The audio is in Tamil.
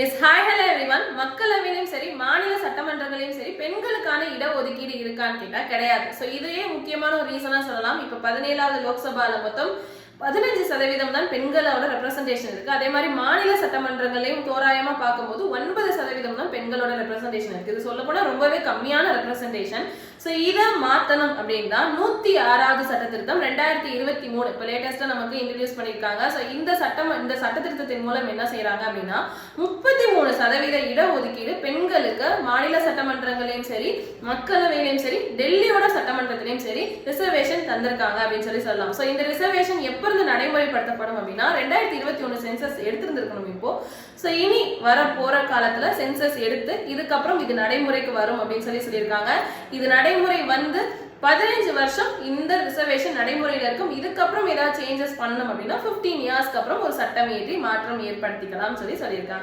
எஸ் ஹாய் ஹலோ எவ்ரிவன் மக்களவையிலும் சரி மாநில சட்டமன்றங்களையும் சரி பெண்களுக்கான இடஒதுக்கீடு இருக்கான்னு கேட்டால் கிடையாது. ஸோ இதுவே முக்கியமான ஒரு ரீசனாக சொல்லலாம். இப்போ பதினேழாவது லோக்சபாவில் மொத்தம் பதினஞ்சு சதவீதம் தான் பெண்களோட ரெப்ரசன்டேஷன் இருக்கு. அதே மாதிரி மாநில சட்டமன்றங்களையும் தோராயமா பார்க்கும்போது ஒன்பது சதவீதம் தான் பெண்களோட ரெப்ரசன்டேஷன் இருக்கு. இது சொல்ல போனா ரொம்பவே கம்மியான ரெப்ரசன்டேஷன் ஸோ இதை மாத்தணும் அப்படின்னா நூத்தி ஆறாவது சட்ட திருத்தம் ரெண்டாயிரத்தி இருபத்தி மூணு. இப்போ லேட்டஸ்டா நமக்கு இன்ட்ரடியூஸ் பண்ணியிருக்காங்க. ஸோ இந்த சட்டம் இந்த சட்ட திருத்தத்தின் மூலம் என்ன செய்யறாங்க அப்படின்னா முப்பத்தி சதவீத இடஒதுக்கீடு பெண்களுக்கு மாநில சட்டமன்றங்களையும் சரி மக்களவையிலையும் சரி டெல்லியோட சட்டமன்றத்திலையும் சரி ரிசர்வேஷன் தந்திருக்காங்க அப்படின்னு சொல்லி சொல்லலாம். ஸோ இந்த ரிசர்வேஷன் எப்ப இருந்து நடைமுறைப்படுத்தப்படும் அப்படின்னா ரெண்டாயிரத்தி இருபத்தி ஒன்று சென்சஸ் எடுத்திருந்திருக்கணும் இப்போ. ஸோ இனி வர போற காலத்துல சென்சஸ் எடுத்து இதுக்கப்புறம் இது நடைமுறைக்கு வரும் அப்படின்னு சொல்லி சொல்லியிருக்காங்க. இது நடைமுறை வந்து பதினஞ்சு வருஷம் இந்த ரிசர்வேஷன் நடைமுறையில இருக்கும். இதுக்கப்புறம் ஏதாவது சேஞ்சஸ் பண்ணணும் அப்படின்னா 15 இயர்ஸ்க்கு அப்புறம் ஒரு சட்டம் ஏற்றி மாற்றம் ஏற்படுத்திக்கலாம்னு சொல்லி சொல்லியிருக்காங்க.